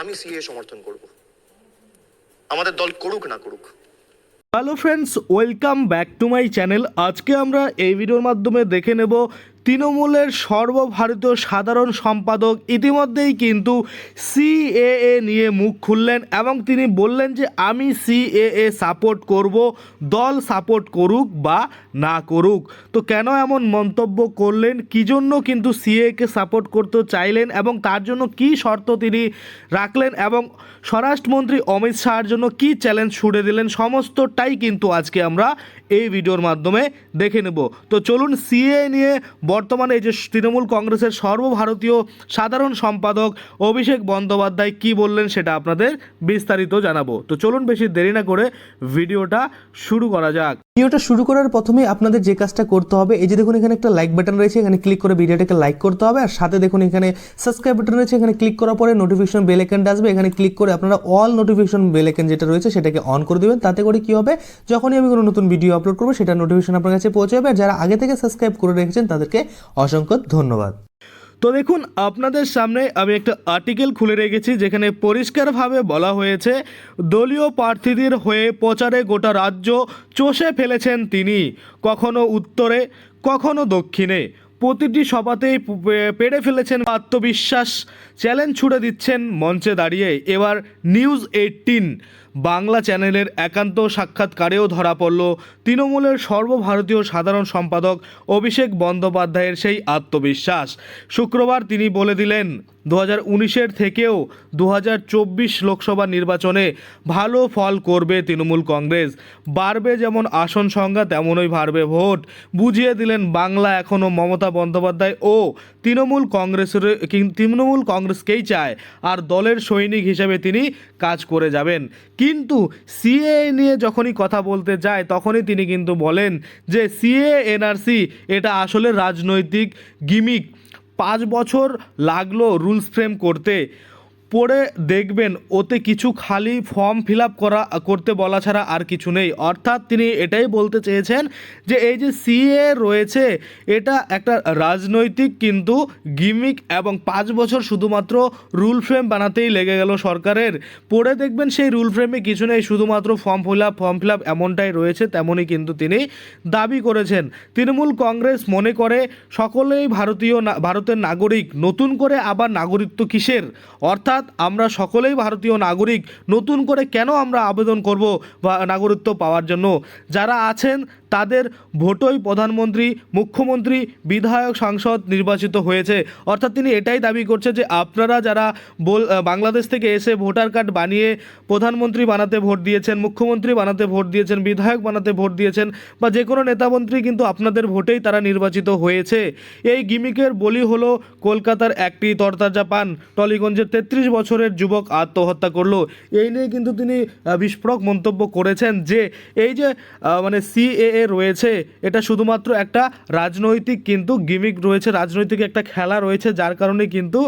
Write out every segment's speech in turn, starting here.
আমি সিএ সমর্থন করব। আমাদের দল করুক না করুক। Hello friends welcome back to my channel আজকে আমরা এই ভিডিওর মাধ্যমে দেখে নেব তৃণমূলের সর্বভারতীয় সাধারণ সম্পাদক ইতিমধ্যেই কিন্তু সিএএ নিয়ে মুখ খুললেন এবং তিনি বললেন যে আমি সিএএ সাপোর্ট করব, দল সাপোর্ট করুক বা না করুক। তো কেন এমন মন্তব্য করলেন? কী জন্য কিন্তু সিএকে সাপোর্ট করতে চাইলেন এবং তার জন্য কি শর্ত তিনি রাখলেন এবং স্বরাষ্ট্রমন্ত্রী অমিত শাহর জন্য কি চ্যালেঞ্জ ছুড়ে দিলেন? সমস্তটাই কিন্তু আজকে আমরা এই ভিডিওর মাধ্যমে দেখে নেব। তো চলুন সিএ নিয়ে বর্তমানে এই যে তৃণমূল কংগ্রেসের সর্বভারতীয় সাধারণ সম্পাদক অভিষেক বন্দ্যোপাধ্যায় কি বললেন সেটা আপনাদের বিস্তারিত জানাব। তো চলুন বেশি দেরি না করে ভিডিওটা শুরু করা যাক। ভিডিওটা শুরু করার প্রথমে আপনাদের যে কাজটা করতে হবে, এই যে দেখুন এখানে একটা লাইক বাটন রয়েছে, এখানে ক্লিক করে ভিডিওটাকে লাইক করতে হবে, আর সাথে দেখুন এখানে সাবস্ক্রাইব বাটন রয়েছে, এখানে ক্লিক করার পরে নোটিফিকেশন বেল আইকনটা আসবে, এখানে ক্লিক করে আপনারা অল নোটিফিকেশন বেল আইকন যেটা রয়েছে সেটাকে অন করে দেবেন। তাতে করে কি হবে, যখনই আমি কোনো নতুন ভিডিও আপলোড করব সেটা নোটিফিকেশন আপনার কাছে পৌঁছে যাবে। আর যারা আগে থেকে সাবস্ক্রাইব করে রেখেছেন, তাদেরকে অসংখ্য ধন্যবাদ। তো দেখুন, আপনাদের সামনে আমি একটা আর্টিকেল খুলে রেখেছি, যেখানে পরিষ্কারভাবে বলা হয়েছে, দলীয় প্রার্থীদের হয়ে প্রচারে গোটা রাজ্য চষে ফেলেছেন তিনি। কখনো উত্তরে, কখনো দক্ষিণে। প্রতিটি সভাতেই পে- পেড়ে ফেলেছেন আত্মবিশ্বাস। চ্যালেঞ্জ ছুড়ে দিচ্ছেন মঞ্চে দাঁড়িয়ে। এবার নিউজ এইটিন বাংলা চ্যানেলের একান্ত সাক্ষাৎকারেও ধরা পড়ল তৃণমূলের সর্বভারতীয় সাধারণ সম্পাদক অভিষেক বন্দ্যোপাধ্যায়ের সেই আত্মবিশ্বাস। শুক্রবার তিনি বলে দিলেন দু হাজার উনিশের থেকেও দু হাজার চব্বিশ লোকসভা নির্বাচনে ভালো ফল করবে তৃণমূল কংগ্রেস। বাড়বে যেমন আসন সংখ্যা, তেমনই বাড়বে ভোট। বুঝিয়ে দিলেন, বাংলা এখনও মমতা বন্দ্যোপাধ্যায় ও তৃণমূল কংগ্রেসের, তৃণমূল কংগ্রেসকেই চায়, আর দলের সৈনিক হিসেবে তিনি কাজ করে যাবেন। কিন্তু সিএ নিয়ে যখনই কথা বলতে যায়, তখনই তিনি কিন্তু বলেন যে সিএ এনআরসি এটা আসলে রাজনৈতিক গিমিক। পাঁচ বছর লাগল রুলস ফ্রেম করতে। পড়ে দেখবেন, ওতে কিছু খালি ফর্ম ফিল আপ করা, করতে বলা ছাড়া আর কিছু নেই। অর্থাৎ তিনি এটাই বলতে চেয়েছেন যে, এই যে সিএ রয়েছে, এটা একটা রাজনৈতিক কিন্তু গিমিক এবং পাঁচ বছর শুধুমাত্র রুল ফ্রেম বানাতেই লেগে গেল সরকারের। পড়ে দেখবেন সেই রুল ফ্রেমে কিছু নেই, শুধুমাত্র form fill up form fill up এমনটাই রয়েছে, তেমনই কিন্তু তিনি দাবি করেছেন। তৃণমূল কংগ্রেস মনে করে, সকলেই ভারতীয় ভারতের নাগরিক, নতুন করে আবার নাগরিকত্ব কিসের? অর্থাৎ আমরা সকলেই ভারতীয় নাগরিক, নতুন করে কেন আমরা আবেদন করব বা নাগরিকত্ব পাওয়ার জন্য? যারা আছেন, তাদের ভোটই প্রধানমন্ত্রী, মুখ্যমন্ত্রী, বিধায়ক, সাংসদ নির্বাচিত হয়েছে। অর্থাৎ তিনি এটাই দাবি করছে যে আপনারা যারা বল বাংলাদেশ থেকে এসে ভোটার কার্ড বানিয়ে প্রধানমন্ত্রী বানাতে ভোট দিয়েছেন, মুখ্যমন্ত্রী বানাতে ভোট দিয়েছেন, বিধায়ক বানাতে ভোট দিয়েছেন বা যে কোনো নেতামন্ত্রী কিন্তু আপনাদের ভোটেই তারা নির্বাচিত হয়েছে। এই গিমিকের বলি হলো, কলকাতার একটি তরতাজা পান, টলিগঞ্জের তেত্রিশ বছরের যুবক আত্মহত্যা করল। এই নিয়ে কিন্তু তিনি বিস্ফোরক মন্তব্য করেছেন যে এই যে মানে সিএএ রয়েছে, এটা শুধুমাত্র একটা রাজনৈতিক কিন্তু গিমিক রয়েছে, রাজনৈতিক একটা খেলা রয়েছে, যার কারণে কিন্তু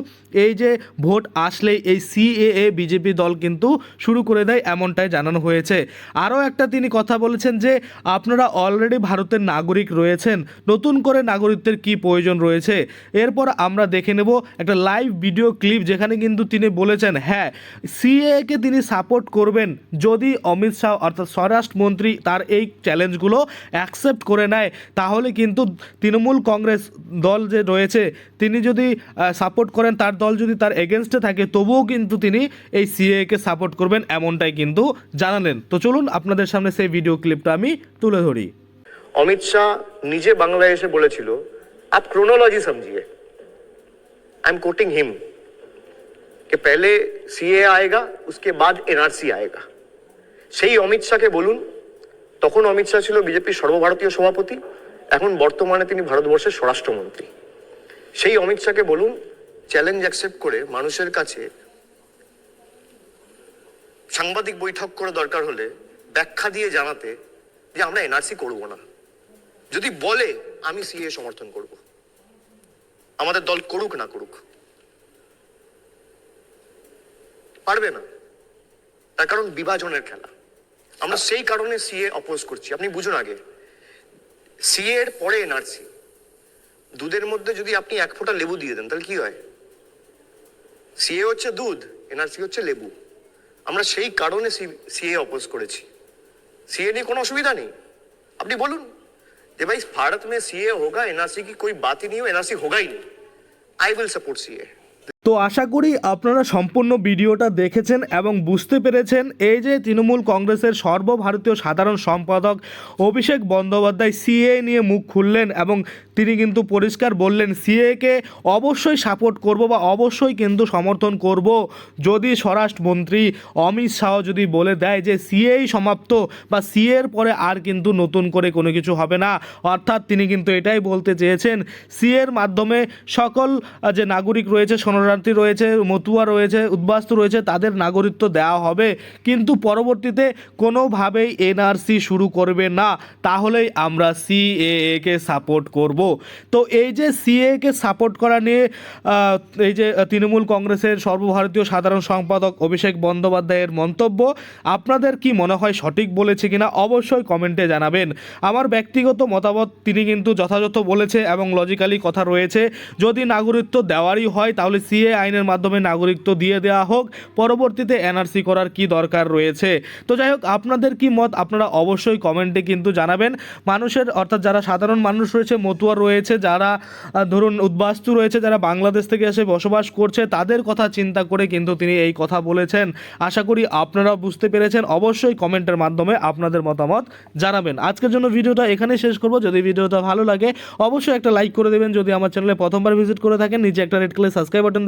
এই যে ভোট আসলেই এই সিএএ বিজেপি দল কিন্তু শুরু করে দেয় এমনটাই জানানো হয়েছে। আরও একটা তিনি কথা বলেছেন যে আপনারা অলরেডি ভারতের নাগরিক রয়েছেন, নতুন করে নাগরিকদের কি প্রয়োজন রয়েছে? এরপর আমরা দেখে নেব একটা লাইভ ভিডিও ক্লিপ যেখানে কিন্তু তিনি তিনি বলেছেন হ্যাঁ সিএকে তিনি সাপোর্ট করবেন যদি অমিত শাহ অর্থাৎ স্বরাষ্ট্রমন্ত্রী তার এই চ্যালেঞ্জগুলো অ্যাকসেপ্ট করে নেয়, তাহলে কিন্তু তৃণমূল কংগ্রেস দল যে রয়েছে, তিনি যদি সাপোর্ট করেন, তার দল যদি তার এগেনস্টে থাকে, তবুও কিন্তু তিনি এই সিএকে সাপোর্ট করবেন এমনটাই কিন্তু জানালেন। তো চলুন আপনাদের সামনে সেই ভিডিও ক্লিপটা আমি তুলে ধরি। অমিত শাহ নিজে বাংলায় এসে বলেছিল আপ ক্রোনোলজি সমঝিয়ে আই এম কোটিং হিম कि पहले सीए आएगा उसके बाद एनआरसी आएगा সেই অমিত শাহকে বলুন তখন অমিত শাহ ছিল বিজেপির সর্বভারতীয় সভাপতি এখন বর্তমানে তিনি ভারতবর্ষের স্বরাষ্ট্রমন্ত্রী সেই অমিত শাহকে বলুন চ্যালেঞ্জ অ্যাকসেপ্ট করে মানুষের কাছে সাংবাদিক বৈঠক করে দরকার হলে ব্যাখ্যা দিয়ে জানাতে যে আমরা এনআরসি করব না যদি বলে আমি সিএ সমর্থন করব আমাদের দল করুক না করুক পারবে না তার কারণ বিভাজনের খেলা আমরা সেই কারণে সিএ অপোজ করছি আপনি বুঝুন আগে সিএ এর পরে এনআরসি দুধের মধ্যে যদি আপনি এক ফোঁটা লেবু দিয়ে দেন তাহলে কি হয় সিএ হচ্ছে দুধ এনআরসি হচ্ছে লেবু আমরা সেই কারণে সিএ অপোজ করেছি सीए नहीं কোনো অসুবিধা নেই আপনি বলুন যে ভাই भारत में सीए होगा एनआरसी की कोई बात ही नहीं हो एनआरसी होगा ही नहीं आई विल सपोर्ट सीए তো আশা করি আপনারা সম্পূর্ণ ভিডিওটা দেখেছেন এবং বুঝতে পেরেছেন। এই যে তৃণমূল কংগ্রেসের সর্বভারতীয় সাধারণ সম্পাদক অভিষেক বন্দ্যোপাধ্যায় সিএ নিয়ে মুখ খুললেন এবং তিনি কিন্তু পরিষ্কার বললেন, সিএকে অবশ্যই সাপোর্ট করব বা অবশ্যই কিন্তু সমর্থন করব। যদি স্বরাষ্ট্রমন্ত্রী অমিত শাহ যদি বলে দেয় যে সিএই সমাপ্ত বা সিএর পরে আর কিন্তু নতুন করে কোনো কিছু হবে না, অর্থাৎ তিনি কিন্তু এটাই বলতে চেয়েছেন, সিএর মাধ্যমে সকল যে নাগরিক রয়েছে শরণার্থী রয়েছে, মতুয়া রয়েছে, উদ্বাস্তু রয়েছে, তাদের নাগরিকত্ব দেওয়া হবে। কিন্তু পরবর্তীতে কোনোভাবেই এনআরসি শুরু করবে না। তাহলেই আমরা সিএএকে সাপোর্ট করব। তো এই যে সিএকে সাপোর্ট করা নিয়ে এই যে তৃণমূল কংগ্রেসের সর্বভারতীয় সাধারণ সম্পাদক অভিষেক বন্দ্যোপাধ্যায়ের মন্তব্য, আপনাদের কি মনে হয় সঠিক বলেছে কিনা অবশ্যই কমেন্টে জানাবেন। আমার ব্যক্তিগত মতামত, তিনি কিন্তু যথাযথ বলেছে এবং লজিক্যালি কথা রয়েছে। যদি নাগরিকত্ব দেওয়ারই হয়, তাহলে সিএ আইনের মাধ্যমে নাগরিকত্ব দিয়ে দেওয়া হোক, পরবর্তীতে এনআরসি করার কি দরকার রয়েছে? তো যাই হোক, আপনাদের কি মত? আপনারা অবশ্যই কমেন্টে কিন্তু জানাবেন। মানুষের, অর্থাৎ যারা সাধারণ মানুষ রয়েছে, মতুয়া রয়েছে, যারা ধরুন উদ্বাস্তু রয়েছে, যারা বাংলাদেশ থেকে এসে বসবাস করছে, তাদের কথা চিন্তা করে কিন্তু তিনি এই কথা বলেছেন। আশা করি আপনারা বুঝতে পেরেছেন। অবশ্যই কমেন্টের মাধ্যমে আপনাদের মতামত জানাবেন। আজকের জন্য ভিডিওটা এখানে শেষ করব। যদি ভিডিওটা ভালো লাগে, অবশ্যই একটা লাইক করে দেবেন। যদি আমার চ্যানেলে প্রথমবার ভিজিট করে থাকেন, নিচে একটা রেড কালার সাবস্ক্রাইব বাটন